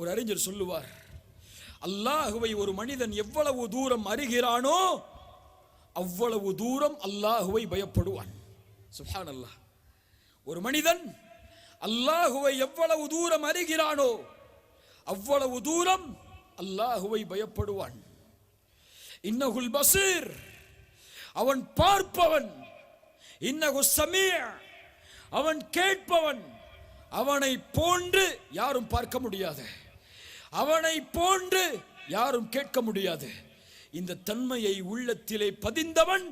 ஒரு அறிஞர் சொல்லுவார் அல்லாஹுவை ஒரு மனிதன் எவ்வளவு தூரம் அறிகிறானோ அவ்வளவு தூரம் அல்லாஹுவை பயப்படுவான். சுஹான் அல்லாஹ் ஒரு மனிதன் அல்லாஹுவை எவ்வளவு தூரம் அறிகிறானோ அவ்வளவு தூரம் அல்லாஹுவை பயப்படுவான். இன்னகுல் பசீர் அவன் பார்ப்பவன். இன்னகு சமீ அவன் கேட்பவன். அவனை போன்று யாரும் பார்க்க முடியாது. அவனை போன்று யாரும் கேட்க முடியாது. இந்த தன்மையை உள்ளத்திலே பதிந்தவன்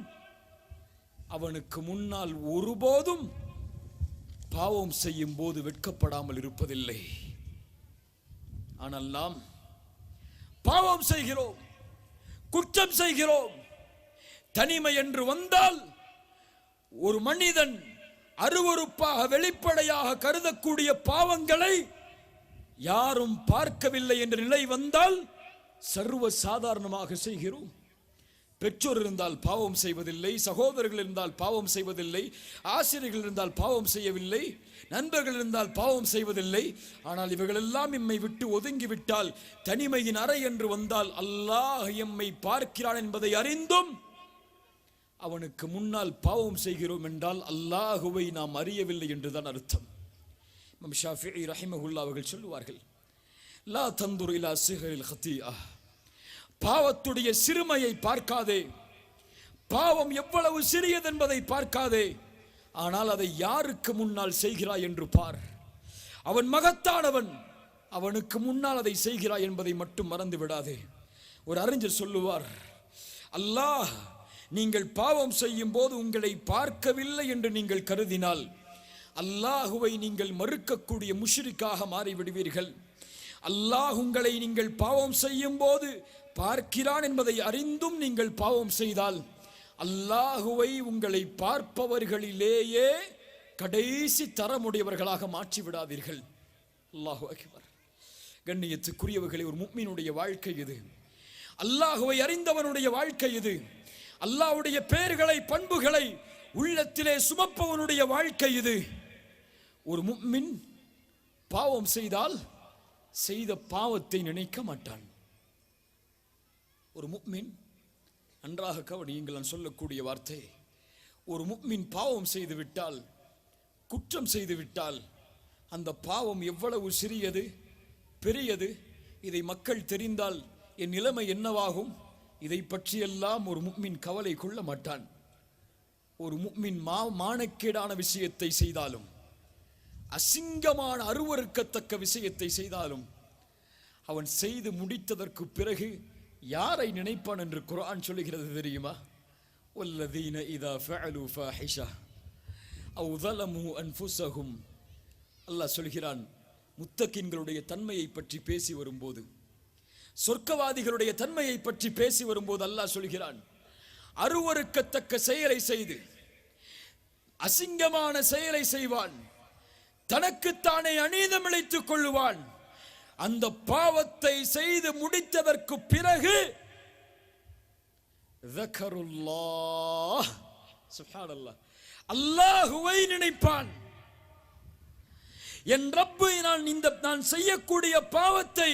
அவனுக்கு முன்னால் ஒருபோதும் பாவம் செய்யும் போது வெட்கப்படாமல் இருப்பதில்லை. ஆனால் நாம் பாவம் செய்கிறோம் குற்றம் செய்கிறோம். தனிமை என்று வந்தால் ஒரு மனிதன் அருவருப்பாக வெளிப்படையாக கருதக்கூடிய பாவங்களை யாரும் பார்க்கவில்லை என்ற நிலை வந்தால் சர்வ சாதாரணமாக செய்கிறோம். பெற்றோர் இருந்தால் பாவம் செய்வதில்லை சகோதரர்கள் இருந்தால் பாவம் செய்வதில்லை ஆசிரியர்கள் இருந்தால் பாவம் செய்யவில்லை நண்பர்கள் இருந்தால் பாவம் செய்வதில்லை. ஆனால் இவர்களெல்லாம் எம்மை விட்டு ஒதுங்கிவிட்டால் தனிமையின் அறை என்று வந்தால் அல்லாஹ் எம்மை பார்க்கிறான் என்பதை அறிந்தும் அவனுக்கு முன்னால் பாவம் செய்கிறோம் என்றால் அல்லாஹுவை நாம் அறியவில்லை என்றுதான் அர்த்தம். இமாம் ஷாஃபி ரஹிமஹுல்லா அவர்கள் சொல்லுவார்கள் லா தந்துர் இலா சிஹரில் ஹத்தியா பாவத்துடைய சிறுமையை பார்க்காதே. பாவம் எவ்வளவு சிறியது என்பதை பார்க்காதே. ஆனால் அதை யாருக்கு முன்னால் செய்கிறாய் என்று பார். அவன் மகத்தானவன் அவனுக்கு முன்னால் அதை செய்கிறாய் என்பதை மட்டும் மறந்து விடாதே. ஒரு அறிஞர் சொல்லுவார் அல்லாஹ் நீங்கள் பாவம் செய்யும் போது உங்களை பார்க்கவில்லை என்று நீங்கள் கருதினால் அல்லாஹுவை நீங்கள் மறுக்கக்கூடிய முஷ்ரிக்காக மாறிவிடுவீர்கள். அல்லாஹ் உங்களை நீங்கள் பாவம் செய்யும் போது பார்க்கிறான் என்பதை அறிந்தும் நீங்கள் பாவம் செய்தால் அல்லாஹுவை உங்களை பார்ப்பவர்களிலேயே கடைசி தரமுடையவர்களாக மாற்றி விடாதீர்கள் அல்லாஹு அகிவர் கண்ணியத்துக்குரியவர்களை ஒரு முக்மீனுடைய வாழ்க்கை இது. அல்லாஹுவை அறிந்தவனுடைய வாழ்க்கை இது. அல்லாஹ்வுடைய பெயர்களை பண்புகளை உள்ளத்திலே சுமப்பவனுடைய வாழ்க்கை இது. ஒரு முக்மின் பாவம் செய்தால் செய்த பாவத்தை நினைக்க மாட்டான். ஒரு முக்மின் நன்றாக கவனியுங்கள் நான் சொல்லக்கூடிய வார்த்தை. ஒரு முக்மின் பாவம் செய்து விட்டால் குற்றம் செய்து விட்டால் அந்த பாவம் எவ்வளவு சிறியது பெரியது இதை மக்கள் தெரிந்தால் என் நிலைமை என்னவாகும்? இதை பற்றியெல்லாம் ஒரு முக்மின் கவலை கொள்ள மாட்டான். ஒரு முக்மின் மா மானக்கேடான விஷயத்தை செய்தாலும் அசிங்கமான அருவருக்கத்தக்க விஷயத்தை செய்தாலும் அவன் செய்து முடித்ததற்கு பிறகு யாரை நினைப்பான் என்று குர்ஆன் சொல்லுகிறது தெரியுமா والذين إذا فعلوا فاحشة أو ظلموا أنفسهم அல்லாஹ் சொல்கிறான் முத்தக்கின்களுடைய தன்மையை பற்றி பேசி வரும்போது சொர்க்கவாதிகளுடைய தன்மையை பற்றி பேசி வரும்போது அல்லாஹ் சொல்கிறான் அருவருக்கத்தக்க செயலை செய்து அசிங்கமான செயலை செய்வான் தனக்குத்தானே அநீதமிழைத்துக் கொள்ளுவான். அந்த பாவத்தை செய்து முடித்ததற்கு பிறகு அல்லாஹுவை நினைப்பான். என் ரப்பு நான் இந்த நான் செய்யக்கூடிய பாவத்தை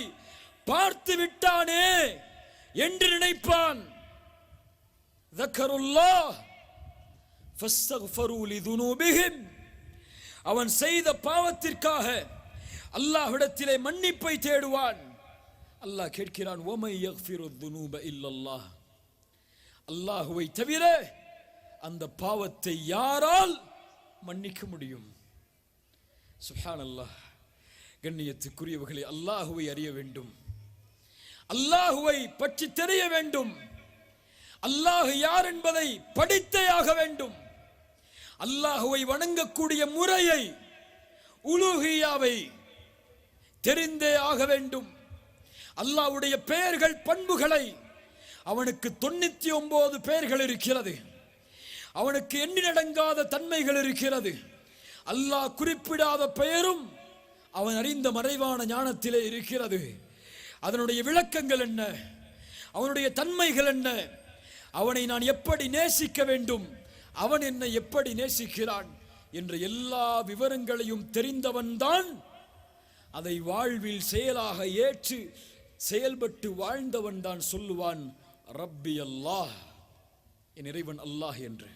பார்த்து விட்டானே என்று நினைப்பான். தக்கருல்லாஹ் ஃபஸ்தக்ஃபரு லிதுனூபிஹிம். அவன் செய்த பாவத்திற்காக அல்லாஹ்விடத்திலே மன்னிப்பை தேடுவான். அல்லாஹ் கேட்கிறான் ஓமை யக்ஃபிருதுனூப இல்லல்லாஹ். அல்லாஹுவை தவிர அந்த பாவத்தை யாரால் மன்னிக்க முடியும்? சுஹான் அல்லாஹ் கண்ணியத்துக்குரியவர்களை அல்லாஹுவை அறிய வேண்டும். அல்லாஹுவை பற்றி தெரிய வேண்டும். அல்லாஹ் யார் என்பதை படித்தே ஆக வேண்டும். அல்லாஹுவை வணங்கக்கூடிய முறையை உலூஹியாவை தெரிந்தே ஆக வேண்டும். அல்லாஹ்வுடைய பெயர்கள் பண்புகளை அவனுக்கு தொண்ணூத்தி ஒன்பது பெயர்கள் இருக்கிறது. அவனுக்கு எண்ணி நடங்காத தன்மைகள் இருக்கிறது. அல்லாஹ் குறிப்பிடாத பெயரும் அவன் அறிந்த மறைவான ஞானத்திலே இருக்கிறது. அதனுடைய விளக்கங்கள் என்ன? அவனுடைய தன்மைகள் என்ன? அவனை நான் எப்படி நேசிக்க வேண்டும்? அவன் என்னை எப்படி நேசிக்கிறான் என்ற எல்லா விவரங்களையும் தெரிந்தவன்தான் அதை வாழ்வில் செயலாக ஏற்று செயல்பட்டு வாழ்ந்தவன் தான் சொல்லுவான் ரப்பி அல்லாஹ் என் இறைவன் அல்லாஹ் என்று.